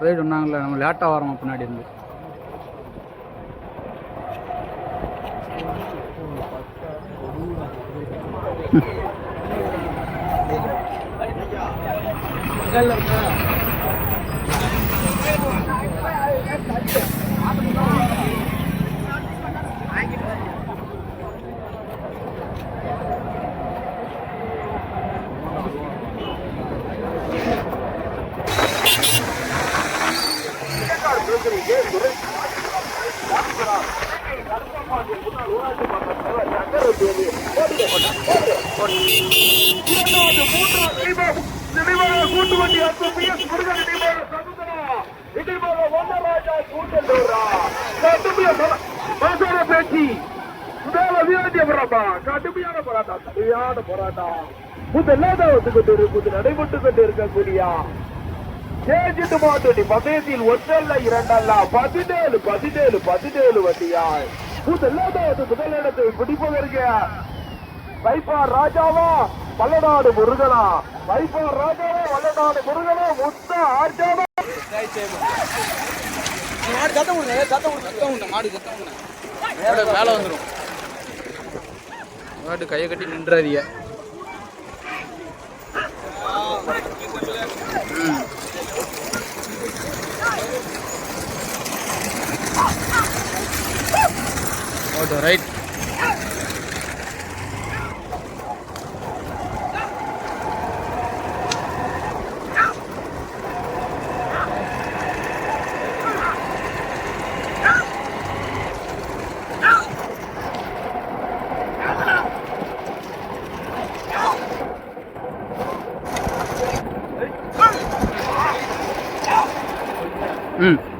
அப்போதே சொன்னாங்களே நம்ம லேட்டாக வரோம் பின்னாடி இருந்து. கூட்டு வண்டி அத்து பிஎஸ் முருகன் இடிபால சமுதரா இடிபால ஒன்னராஜா கூட்டண்டோரா கடுமையா பேச்சு மேல போராட்டா கடுமையான போராட்டா போராட்டம். போராட்டா முதலாவது வந்து கொண்டு நடைபெற்று கொண்டு இருக்கக்கூடிய சேஞ்சிட்டு மாட்டு பதயத்தில் ஒன்றல்ல இரண்டல்ல. பதினேழு பதினேழு பதினேழு வட்டியாய். முதலாவது முதலிடத்தை பிடிப்பதற்கு வைப்பார் ராஜாவா வல்லநாடு முருகனா? வைப்பார் ராஜாவா வல்லநாடு முருகனா? முத்த ஆர்ஜாவா? மாடு சத்தம் விடுங்க சத்தம் விடுங்க சத்தம் விடுங்க மாடு சத்தம் விடுங்க மேலே வந்துடும் மாட்டு கையை கட்டி நின்றாதீங்க. ಅದು ರೈಟ್ Mm.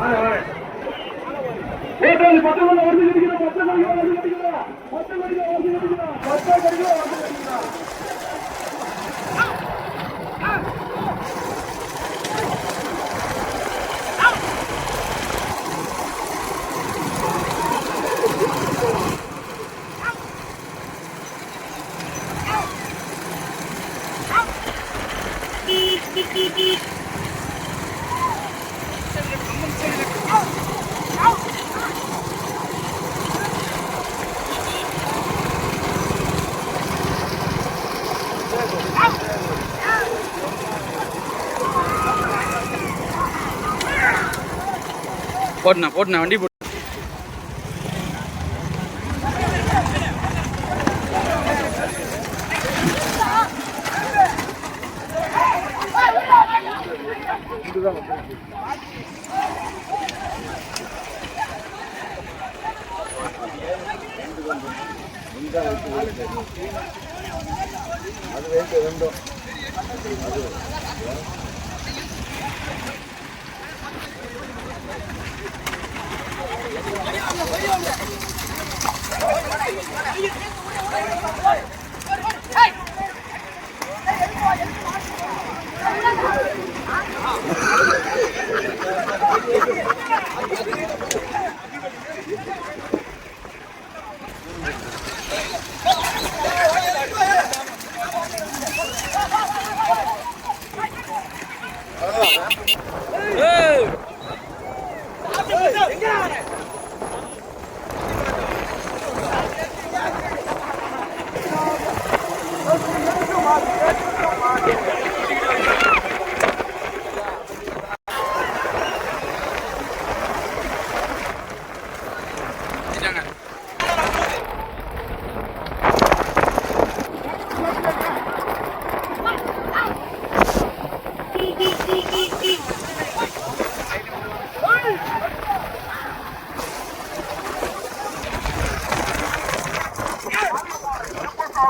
பண்ணாங்க போட்டுண்ணா போட்டுண்ணா வண்டி அது வேண்டும் அது Hey!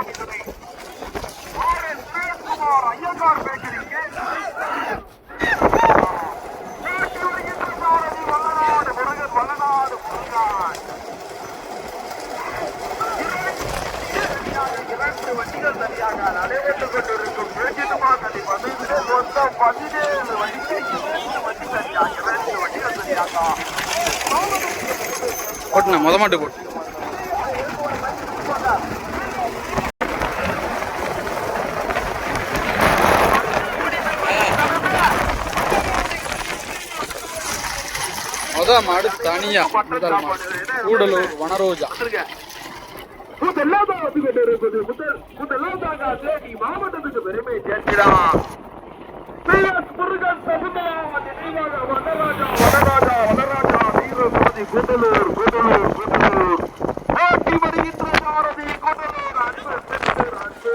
ஆரம்பித்தது ஆர் ஐயங்கார் பேக்கரிக்கு வல்லநாடு இரண்டு வண்டிகள் தனியாக நடைபெற்றுக் கொண்டிருக்கும் வேண்டியதுமா கதை வந்து மொத்தம் பதினேழு வண்டிகள் இரண்டு தனியாக இரண்டு வண்டிகள் தனியாக கொட்டின மொதமாட்டு கொட்டின பெருமை மாடு தனியா முதல் மாடு. கூடலூர் வனரோஜா. கூட்டலூர் கூட்டலூர் கூட்டலூர் வருகின்ற பாரதி கூட்டலூர் அன்பு சென்று அன்பு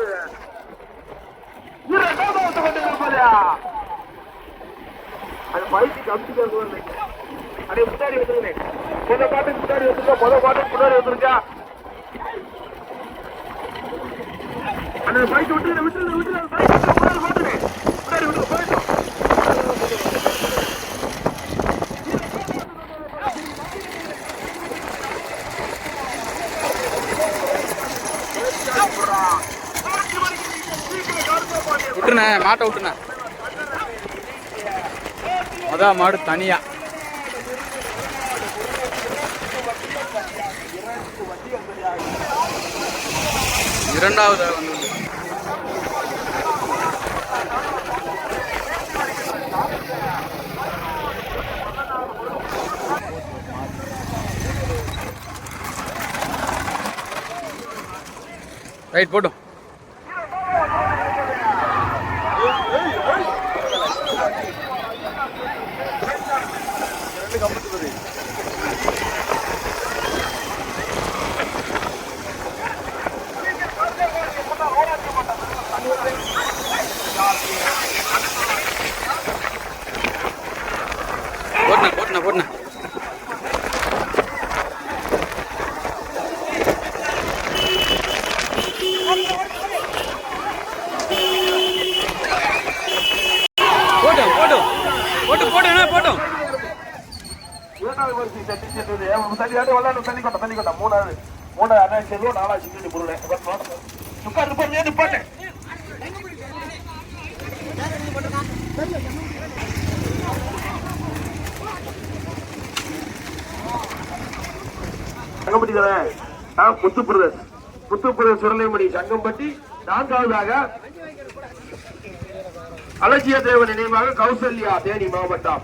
இரண்டாவது அது பயிற்சி கமிட்டிக்கு அதே முன்னாடி வந்துருங்க. முத பாட்டுக்கு முன்னாடி வந்துருக்கா முத பாட்டுக்கு முன்னாடி வந்துருக்கா அந்த பைக் விட்டு விட்டு விட்டு முன்னாடி முன்னாடி விட்டு போயிட்டோம் விட்டுண்ணே மாட்டை விட்டுண்ணே அதான் மாடு தனியா. இரண்டாவது வந்து ரைட் போட்டும் போட்டுண்ணே போட்டுண்ணே போட்டுண்ணே போட்டும் போட்டும் போட்டு போட்டு போட்டும் இரண்டாவது வரிசை தட்டி சென்றது ஆண்டு விளையாடு தள்ளி கொண்ட தள்ளி கொண்ட மூணாவது மூணாவது உட்கார் நிப்பாட்டு சுரலைமணி சங்கம்பட்டி நான்காவதாக அலட்சிய தேவன் நினைவாக கௌசல்யா தேனி மாவட்டம்.